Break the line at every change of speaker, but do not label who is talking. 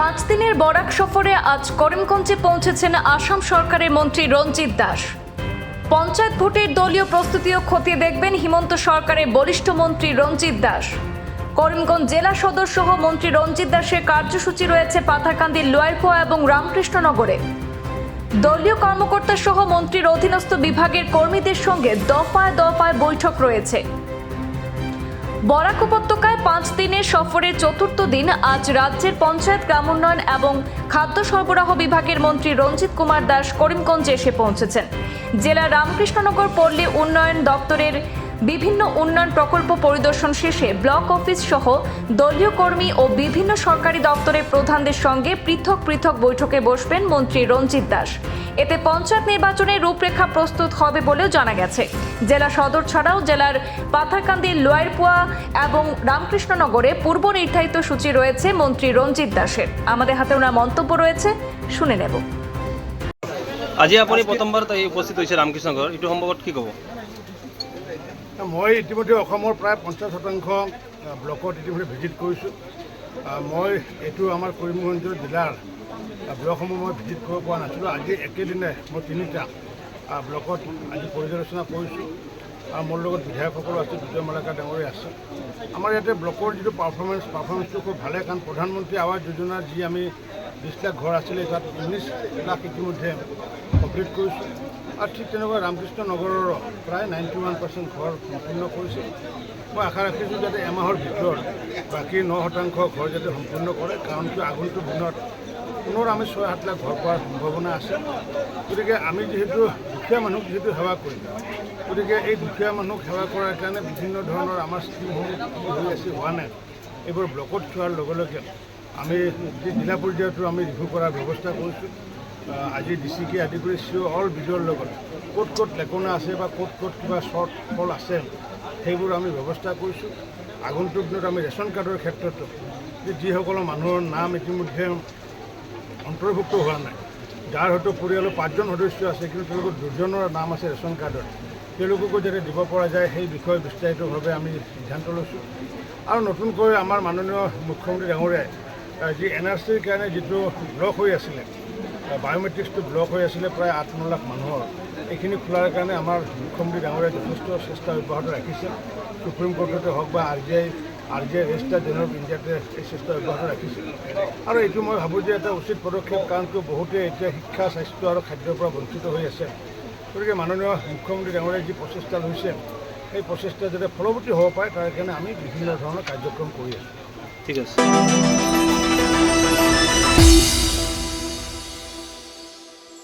পাঁচ দিনের বরাক সফরে আজ করিমগঞ্জে পৌঁছেছেন আসাম সরকারের মন্ত্রী রঞ্জিত দাস। পঞ্চায়েত ভোটের দলীয় প্রস্তুতিও খতিয়ে দেখবেন হিমন্ত সরকারের বরিষ্ঠ মন্ত্রী রঞ্জিত দাস। করিমগঞ্জ জেলা সদর সহ মন্ত্রী রঞ্জিত দাসের কার্যসূচি রয়েছে পাথারকান্দির লোয়ারপোয়া এবং রামকৃষ্ণনগরে। দলীয় কর্মকর্তা সহ মন্ত্রীর অধীনস্থ বিভাগের কর্মীদের সঙ্গে দফায় দফায় বৈঠক রয়েছে। বরাক উপত্যকায় পাঁচ দিনের সফরের চতুর্থ দিন আজ রাজ্যের পঞ্চায়েত গ্রামোন্নয়ন এবং খাদ্য সরবরাহ বিভাগের মন্ত্রী রঞ্জিত কুমার দাস করিমগঞ্জে এসে পৌঁছেছেন। জেলা রামকৃষ্ণনগর পল্লী উন্নয়ন দপ্তরের বিভিন্ন উন্নয়ন প্রকল্প পরিদর্শন শেষে ব্লক অফিস সহ দলীয় কর্মী ও বিভিন্ন সরকারি দপ্তরের প্রধানদের সঙ্গে পৃথক পৃথক বৈঠকে বসবেন মন্ত্রী রঞ্জিত দাস। এতে পঞ্চায়েত নির্বাচনের রূপরেখা প্রস্তুত হবে বলেও জানা গেছে। জেলা সদর ছাড়াও জেলার পাথারকান্দির লোয়ারপুয়া এবং রামকৃষ্ণনগরে পূর্ব নির্ধারিত সূচি রয়েছে মন্ত্রী রঞ্জিত দাসের। আমাদের হাতে ওনার মন্তব্য রয়েছে, শুনে নেব।
আজি আপুনি প্ৰথমবাৰ তাই উপস্থিত হৈছে ৰামকৃষ্ণগড় এইটো সম্পৰ্কত কি ক'ব?
মই ইতিমধ্যে অসমৰ প্ৰায় পঞ্চাছ শতাংশ ব্লকত ইতিমধ্যে ভিজিট কৰিছোঁ। মই এইটো আমাৰ কৰিমগঞ্জ জিলাৰ ব্লকসমূহ মই ভিজিট কৰিব পৰা নাছিলোঁ। আজি একেদিনে মই তিনিটা ব্লকত আজি পৰ্যালোচনা কৰিছোঁ। আৰু মোৰ লগত বিধায়কসকলো আছে বিজয় মালাকা ডাঙৰীয়া আছে। আমাৰ ইয়াতে ব্লকৰ যিটো পাৰফৰ্মেঞ্চ পাৰফৰ্মেঞ্চটো খুব ভালে, কাৰণ প্ৰধানমন্ত্ৰী আৱাস যোজনাৰ যি আমি বিছ লাখ ঘৰ আছিলে, তাত ঊনৈছ লাখ ইতিমধ্যে কমপ্লিট কৰিছোঁ। আৰু ঠিক তেনেকুৱা ৰামকৃষ্ণ নগৰৰ প্ৰায় নাইণ্টি ওৱান পাৰ্চেণ্ট ঘৰ সম্পূৰ্ণ কৰিছে। মই আশা ৰাখিছোঁ যাতে এমাহৰ ভিতৰত বাকী ন শতাংশ ঘৰ যাতে সম্পূৰ্ণ কৰে, কাৰণ কিয় আগন্তুক দিনত পুনৰ আমি ছয় সাত লাখ ঘৰ পোৱাৰ সম্ভাৱনা আছে। গতিকে আমি যিহেতু দুখীয়া মানুহক যিহেতু সেৱা কৰিম, গতিকে এই দুখীয়া মানুহক সেৱা কৰাৰ কাৰণে বিভিন্ন ধৰণৰ আমাৰ স্কীমসমূহ হৈ আছে হোৱা নাই, এইবোৰ ব্লকত চোৱাৰ লগে লগে আমি জিলা পৰ্যায়তো আমি ৰিভিউ কৰাৰ ব্যৱস্থা কৰিছোঁ। আজি ডি আদি কৰি চি অল বিজয়ৰ লগত ক'ত ক'ত লেকনা আছে বা ক'ত ক'ত কিবা শ্বৰ্ট ফল আছে, সেইবোৰ আমি ব্যৱস্থা কৰিছোঁ। আগন্তুক দিনত আমি ৰেচন কাৰ্ডৰ ক্ষেত্ৰতো যিসকলৰ মানুহৰ নাম ইতিমধ্যে অন্তৰ্ভুক্ত হোৱা নাই, যাৰ হয়তো পৰিয়ালৰ পাঁচজন সদস্য আছে, কিন্তু তেওঁলোকৰ দুজনৰ নাম আছে ৰেচন কাৰ্ডত তেওঁলোককো যাতে দিব পৰা যায় সেই বিষয়ে বিস্তাৰিতভাৱে আমি সিদ্ধান্ত লৈছোঁ। আৰু নতুনকৈ আমাৰ মাননীয় মুখ্যমন্ত্ৰী ডাঙৰীয়াই যি এন আৰ চিৰ কাৰণে যিটো ব্লক হৈ আছিলে বায়'মেট্ৰিক্সটো ব্লক হৈ আছিলে প্ৰায় আঠ, ন লাখ মানুহৰ। এইখিনি খোলাৰ কাৰণে আমাৰ মুখ্যমন্ত্ৰী ডাঙৰীয়াই যথেষ্ট চেষ্টা অব্যাহত ৰাখিছে। সুপ্ৰিম কোৰ্টতে হওক বা R G I R G I registrar general of ইণ্ডিয়াতে এই চেষ্টা অব্যাহত ৰাখিছে। আৰু এইটো মই ভাবোঁ যে এটা উচিত পদক্ষেপ, কাৰণ কিয় বহুতে এতিয়া শিক্ষা, স্বাস্থ্য আৰু খাদ্যৰ পৰা বঞ্চিত হৈ আছে। গতিকে মাননীয় মুখ্যমন্ত্ৰী ডাঙৰীয়াই যি প্ৰচেষ্টা লৈছে, সেই প্ৰচেষ্টা যাতে ফলৱতী হ'ব পাৰে, তাৰ কাৰণে আমি বিভিন্ন ধৰণৰ কাৰ্যক্ৰম কৰি আছোঁ।
ঠিক আছে।